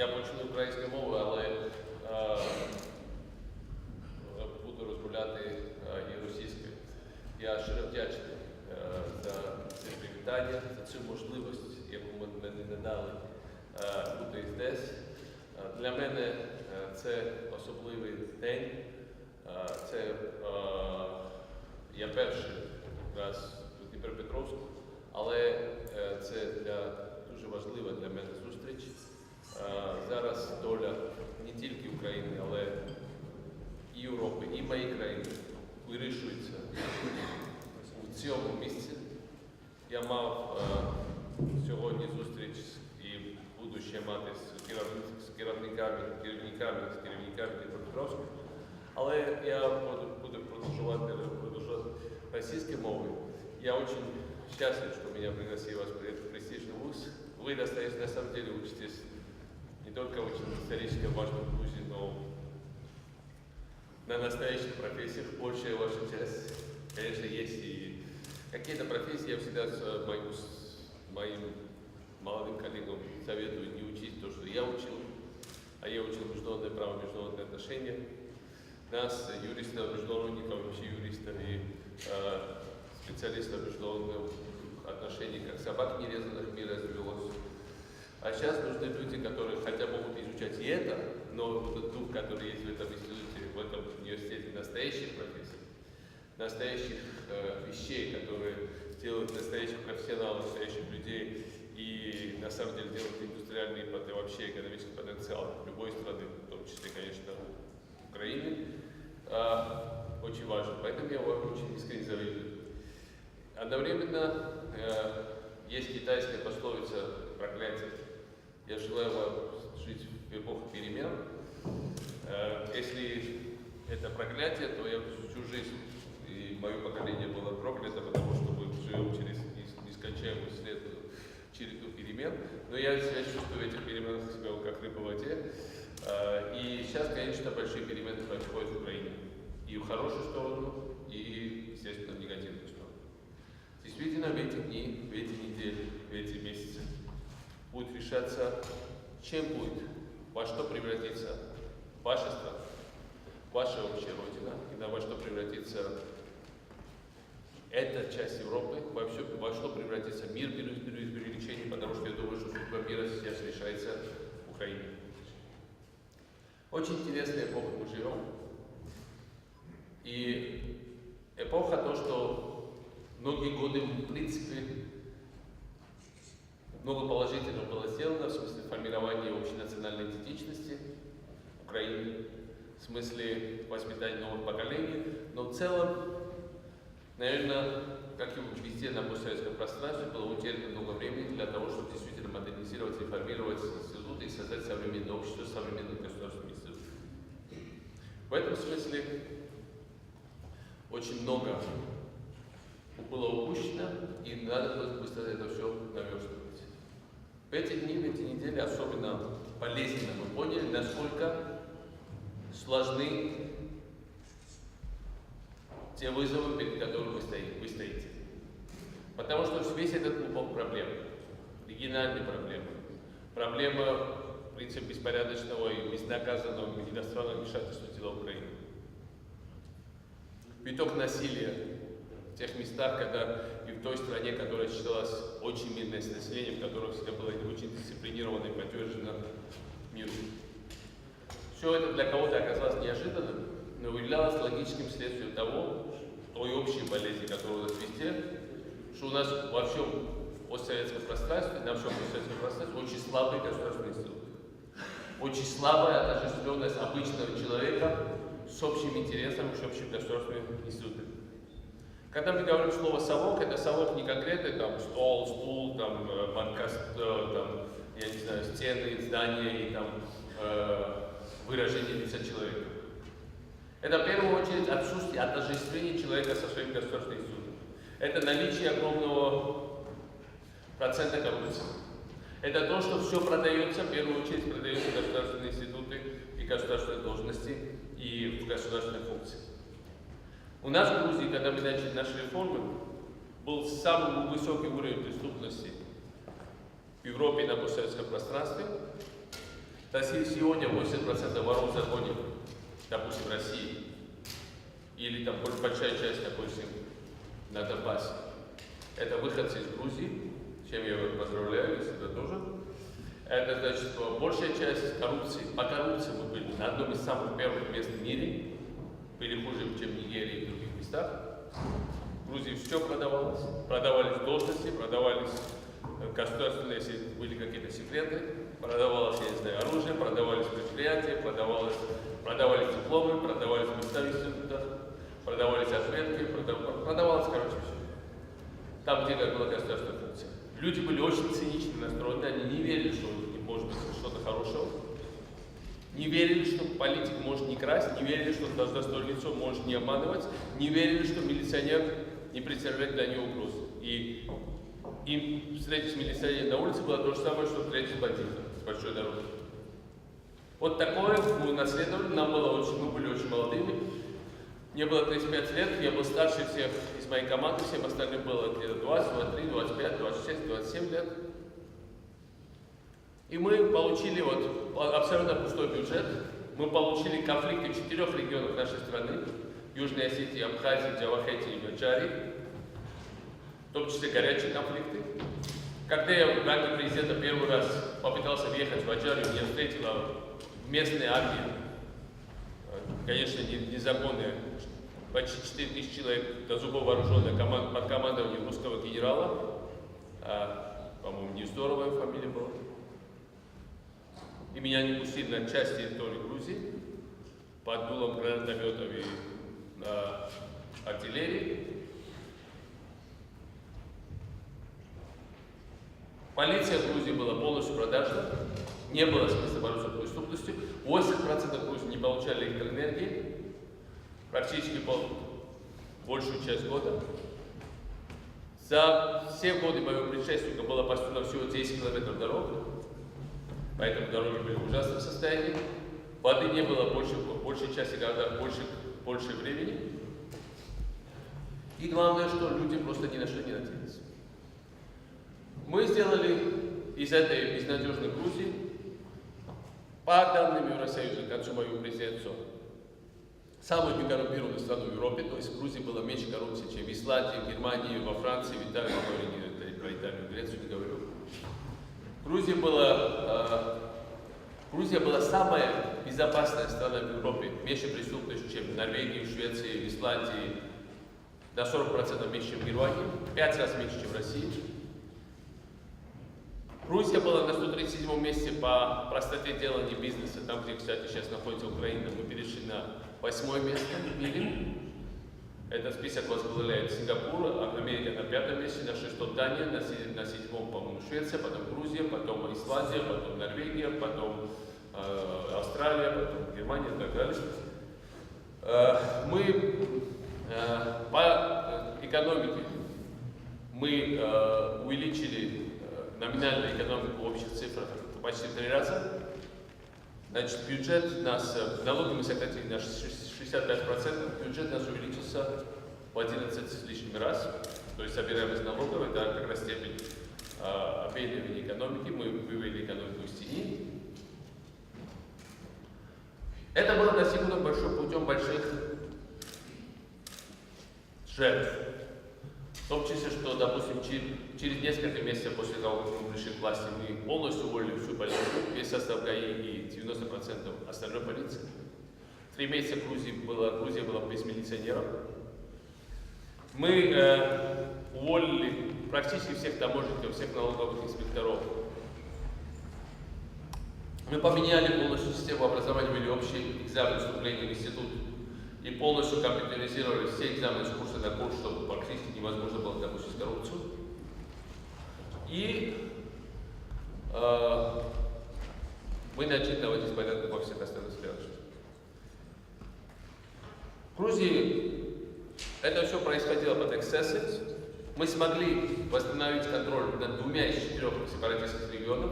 Я почну українською мовою, але е, буду розмовляти е, і російською. Я щиро вдячний е, за це привітання, за цю можливість, яку ми мені надали е, бути здесь. Е, Для мене е, це особливий день. Е, Це е, я перший раз у Дніпропетровську, але це для, дуже важлива для мене Зараз доля не тільки України, але і Європи, і моєї країни вирішується у цьому місці. Я мав е, сьогодні зустріч і буду ще мати з керівник- з керівниками, керівниками, з керівниками Дніпропетровська. Але я буду, буду продовжувати, продовжувати російською мовою. Я очень счастлив, что меня пригласил вас в этот престижный вуз. Вы настоящий, на самом деле учитесь не только очень исторически важном вузе, но на настоящих профессиях большая ваша часть. Конечно, есть и какие-то профессии, я всегда с э, моим, с моим молодым коллегам советую не учить то, что я учил, а я учил международное право, международные отношения. Нас, юристов, международников, вообще юристов и э, специалистов международных отношений, как собак нерезанных мира. А сейчас нужны люди, которые хотя могут изучать и это, но вот этот дух, который есть в этом институте, в этом университете, настоящих профессий, настоящих э, вещей, которые делают настоящих профессионалов, настоящих людей и на самом деле делают индустриальный пот- вообще экономический потенциал любой страны, в том числе, конечно, Украины, а, очень важен. Поэтому я вам очень искренне завидую. Одновременно э, есть китайская пословица проклятие. Я желаю вам жить в эпоху перемен. Э, если это проклятие, то я всю жизнь и мое поколение было проклято, потому что мы живем через нес- нескончаемую след череду перемен. Но я себя чувствую в этих переменах себя как рыба в воде. Э, И сейчас, конечно, большие перемены происходят в Украине. И в хорошую сторону, и, естественно, в негативную сторону. Действительно, в эти дни, в эти недели, в эти месяцы будет решаться, чем будет, во что превратится ваша страна, ваша общая родина, и на во что превратится эта часть Европы, во, все, во что превратится мир без преувеличений, потому что я думаю, что судьба мира сейчас решается в Украине. Очень интересная эпоха мы живем. И эпоха то, что многие годы, в принципе, много положительного было сделано в смысле формирования общенациональной идентичности Украины, в смысле воспитания новых поколений, но в целом, наверное, как и везде на постсоветском пространстве, было утеряно много времени для того, чтобы действительно модернизировать, реформировать институты и создать современное общество с современным государственным институтом. В этом смысле очень много было упущено, и надо было быстро это все наверстывать. В эти дни, в эти недели особенно болезненно мы поняли, насколько сложны те вызовы, перед которыми вы стоите. Вы стоите. Потому что весь этот клубок проблем, региональные проблемы, проблема, в принципе, беспорядочного и безнаказанного иностранного вмешательства в дела Украины, виток насилия тех местах, когда и в той стране, которая считалась очень мирной с населением, которая всегда была очень дисциплинирована и поддержана миром. Все это для кого-то оказалось неожиданным, но являлось логическим следствием того, той общей болезни, которая у нас везде, что у нас во всем постсоветском пространстве, на всем постсоветском пространстве очень слабый государственный институт. Очень слабая отождествленность обычного человека с общим интересом, с общим государственным институтом. Когда мы говорим слово совок, это совок не конкретно там стол, стул, там э, банкас, э, там, я не знаю, стены, здания и там э, выражение лица человека. Это в первую очередь отсутствие отождествления человека со своим государственным институтом. Это наличие огромного процента коррупции. Это то, что все продается, в первую очередь продаются государственные институты и государственные должности и государственные функции. У нас в Грузии, когда мы начали наши реформы, был самый высокий уровень преступности в Европе на постсоветском пространстве. То есть сегодня 80% воров в законе, допустим, в России, или там больш- большая часть, допустим, на Донбассе, это выходцы из Грузии, чем я поздравляю, если это тоже. Это значит, что большая часть коррупции, по коррупции мы были на одном из самых первых мест в мире, были хуже, чем в Нигерии и других местах. В Грузии все продавалось, продавались должности, продавались э, государственные, если были какие-то секреты, продавалось, я не знаю, оружие, продавались предприятия, продавалось, продавались дипломы, продавались институтах, продавались отметки, продав- продавалось, короче, все. Там, где как была государственная функция. Люди были очень цинично настроены, они не верили, что у них может быть что-то хорошего. Не верили, что политик может не красть, не верили, что должностное лицо может не обманывать, не верили, что милиционер не представляет для него угрозы. И им встретить милиционера на улице было то же самое, что встретить бандита с большой дороги. Вот такое мы унаследовали, нам было очень, мы были очень молодыми. Мне было 35 лет, я был старше всех из моей команды, всем остальным было где-то 20, 23, 25, 26, 27 лет. И мы получили вот абсолютно пустой бюджет. Мы получили конфликты в четырех регионах нашей страны. Южной Осетии, Абхазии, Джавахете и Маджарии. В том числе горячие конфликты. Когда я в ранге президента первый раз попытался въехать в Аджарию, меня встретила местная армия. Э, Конечно, не- незаконная. Почти 4 тысячи человек до зубов вооруженная команда, под командованием русского генерала. А, по-моему, не здоровая фамилия была. И меня не пустили на часть территории Грузии под дулом гранатометов и а, артиллерии. Полиция Грузии была полностью продажна, не было смысла бороться с преступностью. 80% Грузии не получали электроэнергии, практически пол, большую часть года. За все годы моего предшественника было построено всего 10 километров дорог, поэтому дороги были в ужасном состоянии. Воды не было больше, в большей части городах больше, больше времени. И главное, что люди просто ни на что не надеялись. Мы сделали из этой безнадежной Грузии, по данным Евросоюза, к концу моего президентства, самую некоррумпированную страну в Европе, то есть в Грузии было меньше коррупции, чем в Исландии, в Германии, во Франции, в Италии, говорили не- про Италию, Грецию не говорю. Грузия была, э, Грузия была самая безопасная страна в Европе, меньше преступности, чем в Норвегии, Швеции, Исландии, на 40% меньше, чем в Германии, 5 раз меньше, чем в России. Грузия была на 137 месте по простоте делания бизнеса, там, где, кстати, сейчас находится Украина, мы перешли на восьмое место в мире. Этот список возглавляет Сингапур, а Америка на пятом месте, на шестом Дания, на, се- на седьмом, по-моему, Швеция, потом Грузия, потом Исландия, потом Норвегия, потом э, Австралия, потом Германия и так далее. Э, мы э, по э, экономике мы э, увеличили э, номинальную экономику в общих цифрах почти три раза. Значит, бюджет нас, э, налоги мы сократили на шесть- 65%, бюджет нас увеличился в 11 с лишним раз. То есть собираемость налогов, это как раз степень э, обеливания экономики, мы вывели экономику из тени. Это было достигнуто большим путем больших жертв. Том числе, что, допустим, чер- через несколько месяцев после того, как мы пришли к власти, мы полностью уволили всю полицию, весь состав ГАИ и 90% остальной полиции. Три месяца Грузии была, Грузия была без милиционеров. Мы э, уволили практически всех таможенников, всех налоговых инспекторов. Мы поменяли полностью систему образования, ввели общий экзамен вступления в институт и полностью компьютеризировали все экзамены с курса на курс, чтобы практически невозможно было допустить коррупцию. И э, мы начали наводить порядок во всех остальных жизни. В Грузии это все происходило под эксцессы. Мы смогли восстановить контроль над двумя из четырех сепаратистских регионов.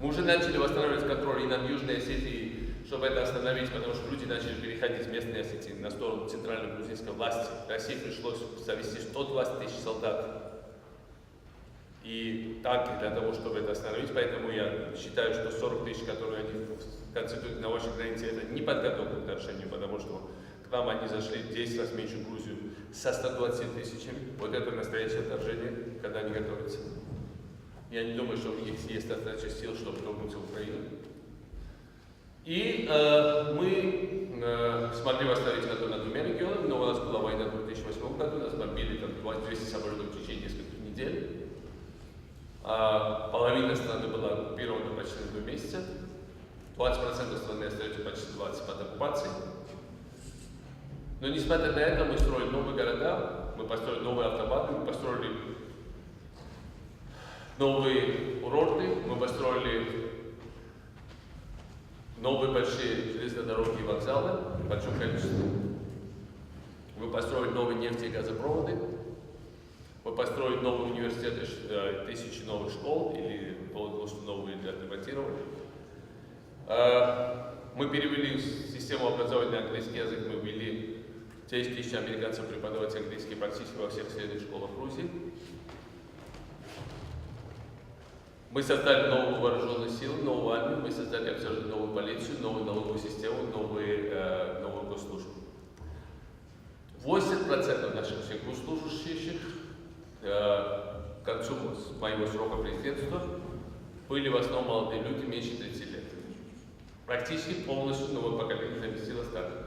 Мы уже начали восстанавливать контроль и над Южной Осетией, чтобы это остановить, потому что люди начали переходить с местной Осетии на сторону центральной грузинской власти. России пришлось завести 120 тысяч солдат и танки для того, чтобы это остановить. Поэтому я считаю, что 40 тысяч, которые они концентруют на вашей границе, это не подготовка к отношению, потому что к нам они зашли 10 раз меньше Грузию со 120 тысячами. Вот это настоящее вторжение, когда они готовятся. Я не думаю, что у них есть достаточно сил, чтобы вторгнуться в Украину. И э, мы э, смогли восстановить НАТО над двумя регионами, но у нас была война в 2008 году, нас бомбили там 200 самолетов в течение нескольких недель. А половина страны была оккупирована почти на два месяца. 20% страны остается почти 20 под оккупацией. Но несмотря на это мы строим новые города, мы построили новые автобаны, мы построили новые курорты, мы построили новые большие железные дороги и вокзалы в большом. Мы построили новые нефти и газопроводы. Мы построили новые университеты, э, тысячи новых школ, или что новые отремонтировали. Э, Мы перевели систему образования на английский язык, мы ввели 10 тысяч американцев преподавать английский практически во всех средних школах Грузии. Мы создали новую вооруженную силу, новую армию, мы создали абсолютно новую полицию, новую налоговую систему, новые, э, новую госслужбу. 80% наших всех госслужащих э, к концу моего срока президентства были в основном молодые люди меньше 30 лет. Практически полностью новое поколение заместило старое.